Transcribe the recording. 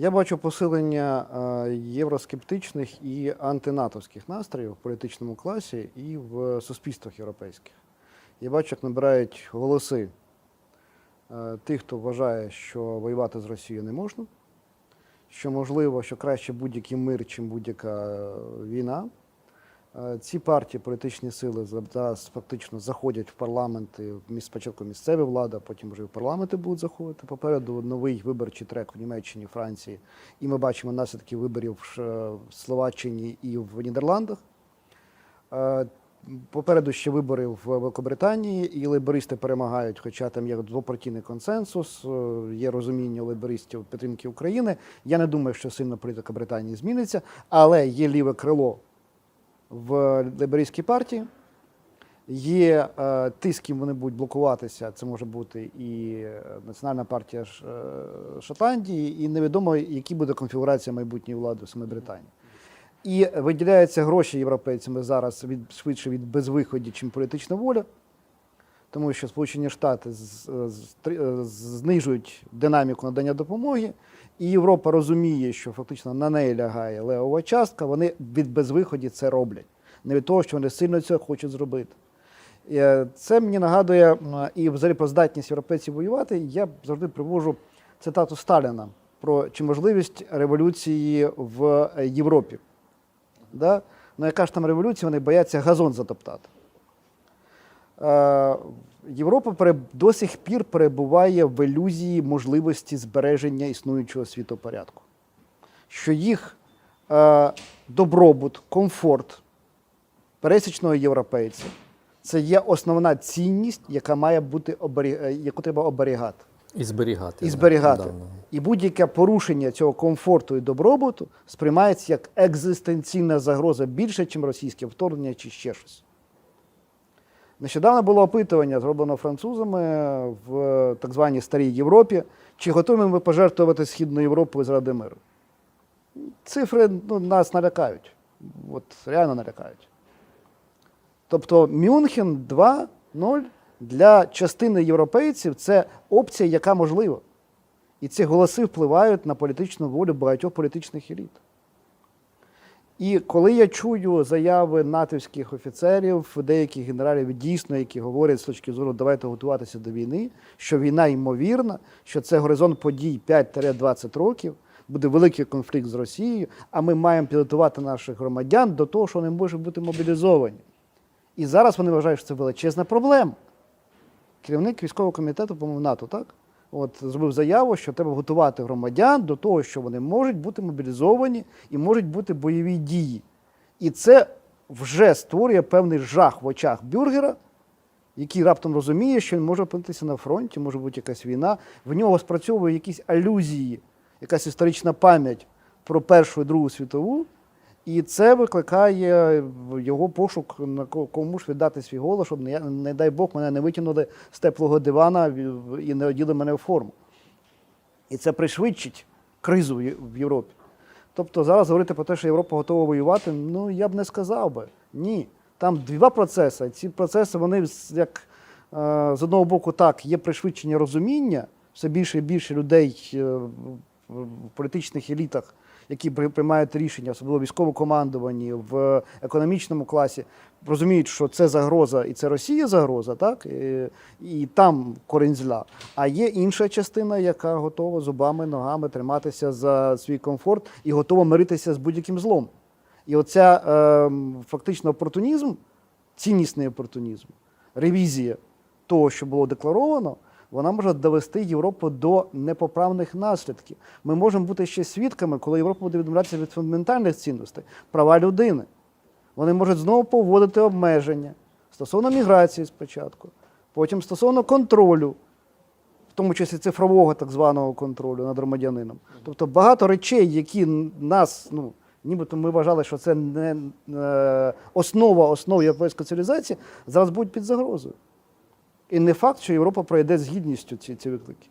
Я бачу посилення е, євроскептичних і антинатовських настроїв в політичному класі і в суспільствах європейських. Я бачу, як набирають голоси е, тих, хто вважає, що воювати з Росією не можна, що можливо, що краще будь-який мир, чим будь-яка е, війна. Е, Ці партії, політичні сили зараз фактично заходять в парламенти, спочатку місцеві влада, потім вже в парламенти будуть заходити. Попереду новий виборчий трек в Німеччині, Франції. І ми бачимо наслідки виборів в Словаччині і в Нідерландах. Е, Попереду ще вибори в Великобританії, і лейбористи перемагають, хоча там є двопартійний консенсус, е, є розуміння лейбористів підтримки України. Я не думаю, що сильно політика Британії зміниться, але є ліве крило в лейбористській партії. Є е, ті, з ким вони будуть блокуватися. Це може бути і е, Національна партія е, Шотландії, і невідомо, які буде конфігурація майбутньої влади в самій Британії. І виділяються гроші європейцями зараз від швидше від безвиході, чим політична воля, тому що Сполучені Штати з- з- три- е, знижують динаміку надання допомоги, і Європа розуміє, що фактично на неї лягає левова частка. Вони від безвиході це роблять, не від того, що вони сильно це хочуть зробити. Е, Це мені нагадує і взагалі про здатність європейців воювати. Я завжди привожу цитату Сталіна про чи можливість революції в Європі. Да? Ну, яка ж там революція, вони бояться газон затоптати. Е, Європа до сих пір перебуває в ілюзії можливості збереження існуючого світопорядку. Що їх е, добробут, комфорт пересічного європейця це є основна цінність, яка має бути е, яку треба оберігати. І зберігати. І зберігати. да, да. І будь-яке порушення цього комфорту і добробуту сприймається як екзистенційна загроза більше, ніж російське вторгнення чи ще щось. Нещодавно було опитування, зроблено французами в так званій Старій Європі, чи готові ми пожертвувати Східну Європу заради миру. Цифри ну, нас налякають. От реально налякають. Тобто Мюнхен 2-0 для частини європейців це опція, яка можлива. І ці голоси впливають на політичну волю багатьох політичних еліт. І коли я чую заяви натовських офіцерів, деяких генералів дійсно, які говорять з точки зору давайте готуватися до війни, що війна ймовірна, що це горизонт подій 5-20 років, буде великий конфлікт з Росією, а ми маємо підготувати наших громадян до того, що вони можуть бути мобілізовані. І зараз вони вважають, що це величезна проблема. Керівник військового комітету, по-моєму, НАТО, так? От зробив заяву, що треба готувати громадян до того, що вони можуть бути мобілізовані і можуть бути бойові дії. І це вже створює певний жах в очах бюргера, який раптом розуміє, що він може опинитися на фронті, може бути якась війна. В нього спрацьовує якісь алюзії, якась історична пам'ять про Першу і Другу світову. І це викликає його пошук на ко- кому ж віддати свій голос, щоб не, не дай Бог мене не витягнули з теплого дивана і не оділи мене в форму. І це пришвидшить кризу в Європі. Тобто зараз говорити про те, що Європа готова воювати, ну я б не сказав би. Ні. Там два процеси. Ці процеси, вони як е, з одного боку, так, є пришвидшення розуміння, все більше і більше людей е, в політичних елітах, які приймають рішення, особливо в військовому командуванні, в економічному класі, розуміють, що це загроза і це Росія загроза, так? І, і там корінь зла. А є інша частина, яка готова зубами, ногами триматися за свій комфорт і готова миритися з будь-яким злом. І оця е, фактично опортунізм, ціннісний опортунізм, ревізія того, що було декларовано, вона може довести Європу до непоправних наслідків. Ми можемо бути ще свідками, коли Європа буде відмовлятися від фундаментальних цінностей, права людини. Вони можуть знову поводити обмеження стосовно міграції спочатку, потім стосовно контролю, в тому числі цифрового так званого контролю над громадянином. Тобто багато речей, які нас, ну, нібито ми вважали, що це не е, основа основ європейської цивілізації, зараз будуть під загрозою. І не факт, що Європа пройде з гідністю ці, ці виклики.